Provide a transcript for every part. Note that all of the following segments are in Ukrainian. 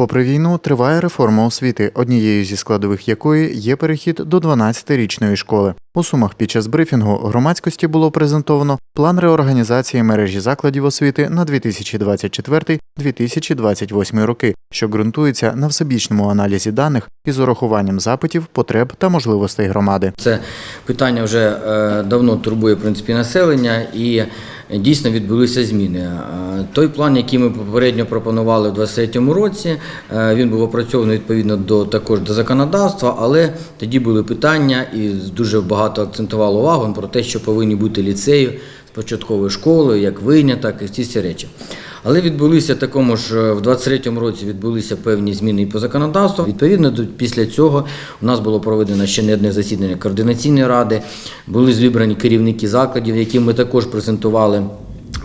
Попри війну, триває реформа освіти, однією зі складових якої є перехід до 12-річної школи. У Сумах під час брифінгу громадськості було презентовано план реорганізації мережі закладів освіти на 2024-2028 роки, що ґрунтується на всебічному аналізі даних із урахуванням запитів, потреб та можливостей громади. Це питання вже е, давно турбує в принципі населення і дійсно відбулися зміни. Е, Той план, який ми попередньо пропонували в 2023 році, е, він був опрацьований відповідно до також до законодавства, але тоді були питання і дуже багато акцентувало увагу про те, що повинні бути ліцеї початковою школою, як виняток, і ці всі речі. Але відбулися такому ж е, в 23-му році відбулися певні зміни і по законодавству. Відповідно, після цього у нас було проведено ще не одне засідання координаційної ради. Були зібрані керівники закладів, які ми також презентували.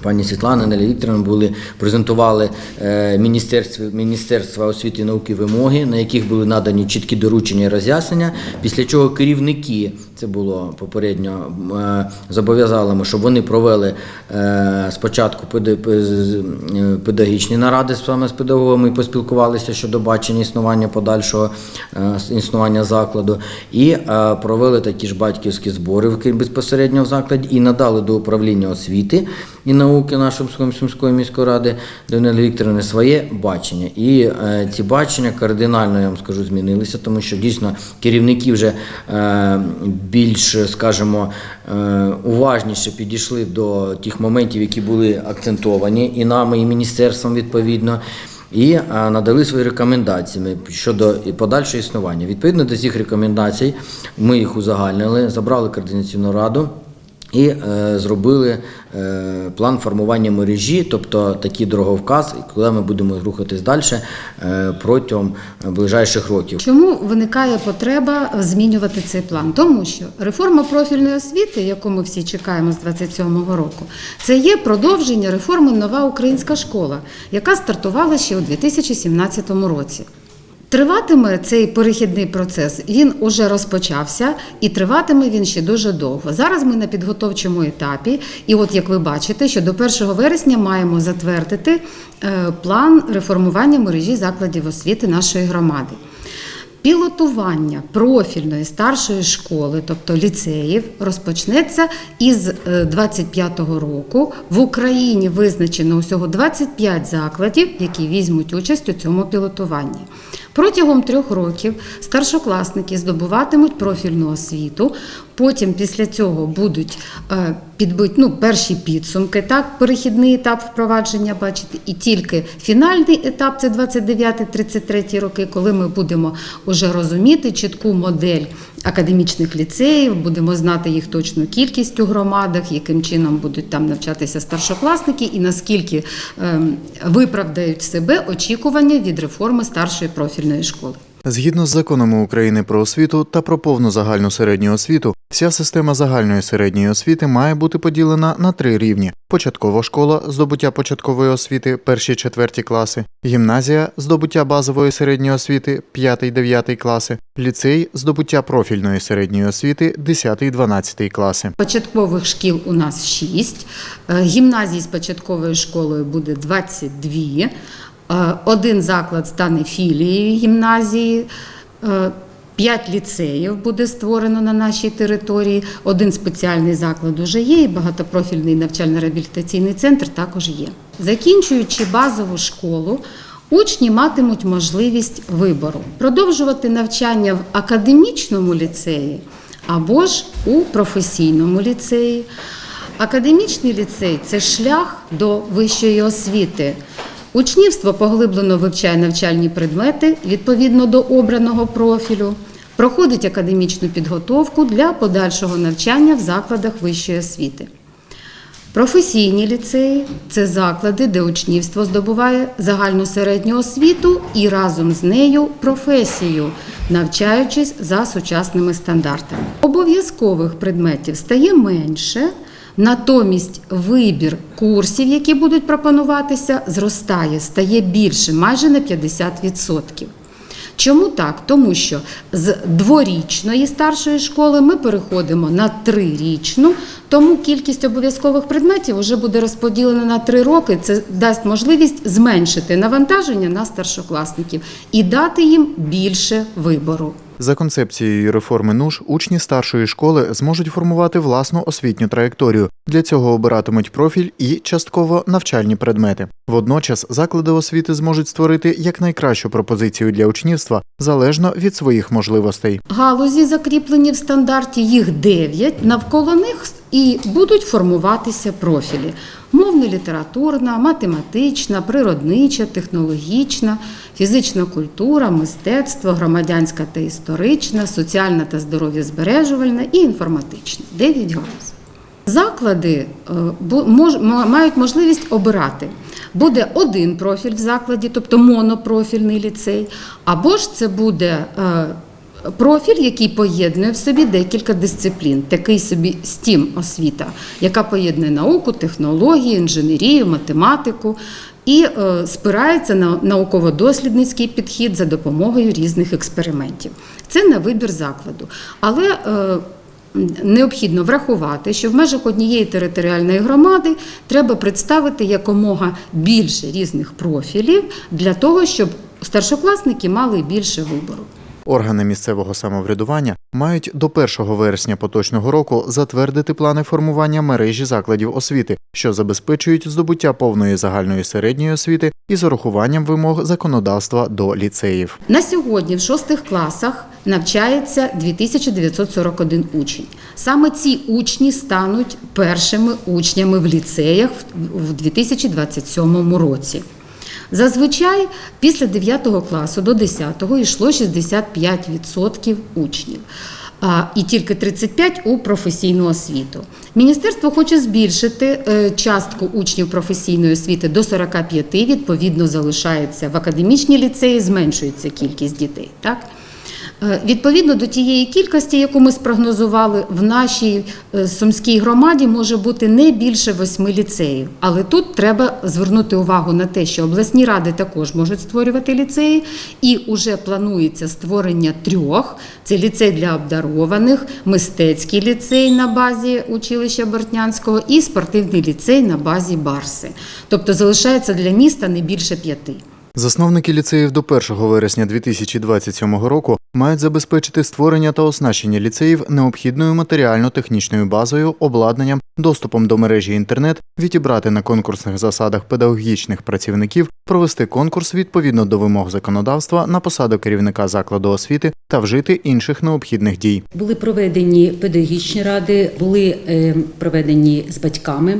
Пані Світлана Неля Вікторовна були презентували е, міністерство міністерства освіти і науки вимоги, на яких були надані чіткі доручення і роз'яснення. Після чого керівники це було попередньо е, зобов'язали ми, щоб вони провели е, спочатку е, педагогічні наради саме з педагогами, поспілкувалися щодо бачення існування подальшого існування закладу, і провели такі ж батьківські збори безпосередньо в закладі і надали до управління освіти і науки нашої Сумської- міської ради до Нелі Вікторовни своє бачення. І ці бачення кардинально, я вам скажу, змінилися, тому що дійсно керівники вже більш, скажімо, е, уважніше підійшли до тих моментів, які були акцентовані і нами, і міністерством відповідно. І е, надали свої рекомендації щодо подальшого існування. Відповідно до цих рекомендацій, ми їх узагальнили, забрали координаційну раду. І е, зробили е, план формування мережі, тобто такий дороговказ, куди ми будемо рухатись далі е, протягом ближайших років. Чому виникає потреба змінювати цей план? Тому що реформа профільної освіти, яку ми всі чекаємо з 27-го року, це є продовження реформи Нова українська школа, яка стартувала ще у 2017 році. Триватиме цей перехідний процес, він уже розпочався і триватиме він ще дуже довго. Зараз ми на підготовчому етапі, і от як ви бачите, що до 1 вересня маємо затвердити е, план реформування мережі закладів освіти нашої громади. Пілотування профільної старшої школи, тобто ліцеїв, розпочнеться із 25-го року. В Україні визначено усього 25 закладів, які візьмуть участь у цьому пілотуванні. Протягом трьох років старшокласники здобуватимуть профільну освіту. Потім після цього будуть е, підбити ну, перші підсумки, так, перехідний етап впровадження, бачите, і тільки фінальний етап це 29-33 роки, коли ми будемо вже розуміти чітку модель академічних ліцеїв, будемо знати їх точну кількість у громадах, яким чином будуть там навчатися старшокласники, і наскільки ем, виправдають себе очікування від реформи старшої профільної школи. Згідно з законами України про освіту та про повну загальну середню освіту, вся система загальної середньої освіти має бути поділена на три рівні: початкова школа, здобуття початкової освіти, перші четверті класи, гімназія, здобуття базової середньої освіти, 5-9 класи, ліцей, здобуття профільної середньої освіти, 10-12 класи. Початкових шкіл у нас 6, гімназій з початковою школою буде 22, Е, один заклад стане філією гімназії. е, П'ять ліцеїв буде створено на нашій території. Один спеціальний заклад уже є, і багатопрофільний навчально-реабілітаційний центр також є. Закінчуючи базову школу, учні матимуть можливість вибору продовжувати навчання в академічному ліцеї або ж у професійному ліцеї. Академічний ліцей це шлях до вищої освіти. Учнівство поглиблено вивчає навчальні предмети відповідно до обраного профілю, проходить академічну підготовку для подальшого навчання в закладах вищої освіти. Професійні ліцеї це заклади, де учнівство здобуває загальну середню освіту і разом з нею професію, навчаючись за сучасними стандартами. Обов'язкових предметів стає менше, натомість вибір курсів, які будуть пропонуватися, зростає, стає більше, майже на 50%. Чому так? Тому що з дворічної старшої школи ми переходимо на трирічну, тому кількість обов'язкових предметів вже буде розподілена на три роки. Це дасть можливість зменшити навантаження на старшокласників і дати їм більше вибору. За концепцією реформи НУШ, учні старшої школи зможуть формувати власну освітню траєкторію. Для цього обиратимуть профіль і частково навчальні предмети. Водночас заклади освіти зможуть створити якнайкращу пропозицію для учнівства залежно від своїх можливостей. Галузі закріплені в стандарті, їх 9, навколо них і будуть формуватися профілі: мовно-літературна, математична, природнича, технологічна, фізична культура, мистецтво, громадянська та історична, соціальна та здоров'язбережувальна і інформатична. 9 галузей. Заклади е, мають можливість обирати. Буде один профіль в закладі, тобто монопрофільний ліцей, або ж це буде е, профіль, який поєднує в собі декілька дисциплін, такий собі STEAM освіта, яка поєднує науку, технології, інженерію, математику і е, спирається на науково-дослідницький підхід за допомогою різних експериментів. Це на вибір закладу. Але е, Необхідно врахувати, що в межах однієї територіальної громади треба представити якомога більше різних профілів для того, щоб старшокласники мали більше вибору. Органи місцевого самоврядування мають до 1 вересня поточного року затвердити плани формування мережі закладів освіти, що забезпечують здобуття повної загальної середньої освіти із урахуванням вимог законодавства до ліцеїв. На сьогодні в шостих класах навчається 2941 учень. Саме ці учні стануть першими учнями в ліцеях в 2027 році. Зазвичай після 9 класу до 10 йшло 65% учнів. а, І тільки 35 у професійну освіту. Міністерство хоче збільшити е, частку учнів професійної освіти до 45, відповідно, залишається в академічній ліцеї, зменшується кількість дітей. Так? Е, Відповідно до тієї кількості, яку ми спрогнозували, в нашій е, сумській громаді може бути не більше восьми ліцеїв. Але тут треба звернути увагу на те, що обласні ради також можуть створювати ліцеї, і вже планується створення трьох: це ліцей для обдарованих, мистецький ліцей на базі училища Бортнянського і спортивний ліцей на базі Барси. Тобто залишається для міста не більше п'яти. Засновники ліцеїв до 1 вересня 2027 року мають забезпечити створення та оснащення ліцеїв необхідною матеріально-технічною базою, обладнанням, доступом до мережі інтернет, відібрати на конкурсних засадах педагогічних працівників, провести конкурс відповідно до вимог законодавства на посаду керівника закладу освіти та вжити інших необхідних дій. Були проведені педагогічні ради, були е, проведені з батьками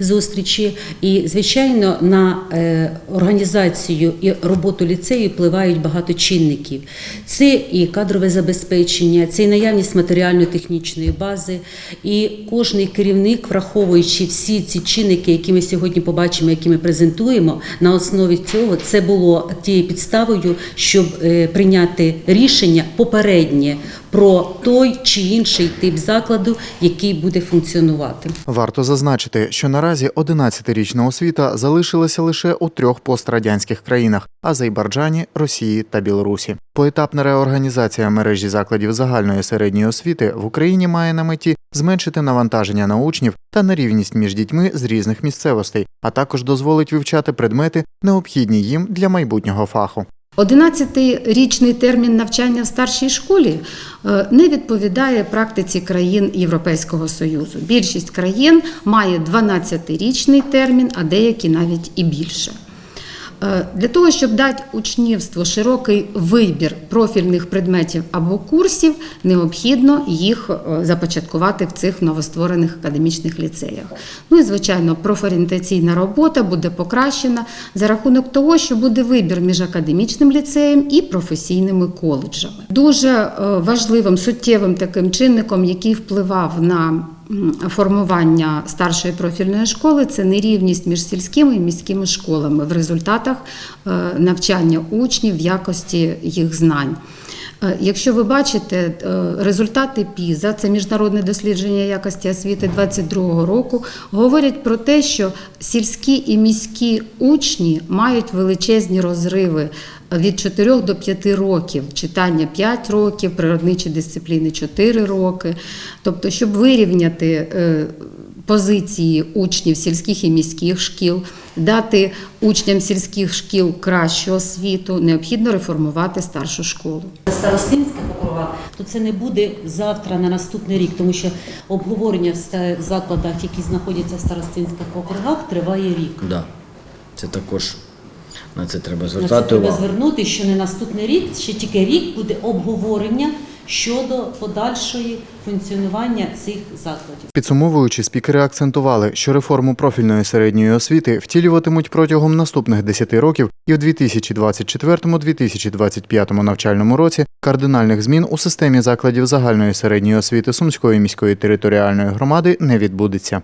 зустрічі, і звичайно на е, організацію і роботу ліцею впливають багато чинників. Це і кадрове забезпечення, це і наявність матеріально-технічної бази. І кожний керівник, враховуючи всі ці чинники, які ми сьогодні побачимо, які ми презентуємо, на основі цього це було тією підставою, щоб е, прийняти рішення попереднє про той чи інший тип закладу, який буде функціонувати. Варто зазначити, що наразі 11-річна освіта залишилася лише у трьох пострадянських країнах Азербайджані, Росії та Білорусі. Поетапна реорганізація мережі закладів загальної середньої освіти в Україні має на меті зменшити навантаження на учнів та нерівність між дітьми з різних місцевостей, а також дозволить вивчати предмети, необхідні їм для майбутнього фаху. 11-річний термін навчання в старшій школі е, не відповідає практиці країн Європейського Союзу. Більшість країн має 12-річний термін, а деякі навіть і більше. Е, Для того, щоб дати учнівству широкий вибір профільних предметів або курсів, необхідно їх е, започаткувати в цих новостворених академічних ліцеях. Ну і звичайно, профорієнтаційна робота буде покращена за рахунок того, що буде вибір між академічним ліцеєм і професійними коледжами. Дуже е, важливим суттєвим таким чинником, який впливав на формування старшої профільної школи це нерівність між сільськими і міськими школами в результатах е, навчання учнів в якості їх знань. Е, Якщо ви бачите е, результати ПІЗа, це міжнародне дослідження якості освіти 2022 року, говорять про те, що сільські і міські учні мають величезні розриви від 4 до 5 років, читання 5 років, природничі дисципліни 4 роки. Тобто, щоб вирівняти е, позиції учнів сільських і міських шкіл, дати учням сільських шкіл кращу освіту, необхідно реформувати старшу школу. Старостинських округах, то це не буде завтра на наступний рік, тому що обговорення в закладах, які знаходяться в старостинських округах, триває рік. Да. Це також на це треба На це звертати треба увагу. звернути, що не наступний рік, ще тільки рік буде обговорення щодо подальшої функціонування цих закладів. Підсумовуючи, спікери акцентували, що реформу профільної середньої освіти втілюватимуть протягом наступних 10 років, і в 2024-2025 навчальному році кардинальних змін у системі закладів загальної середньої освіти Сумської міської територіальної громади не відбудеться.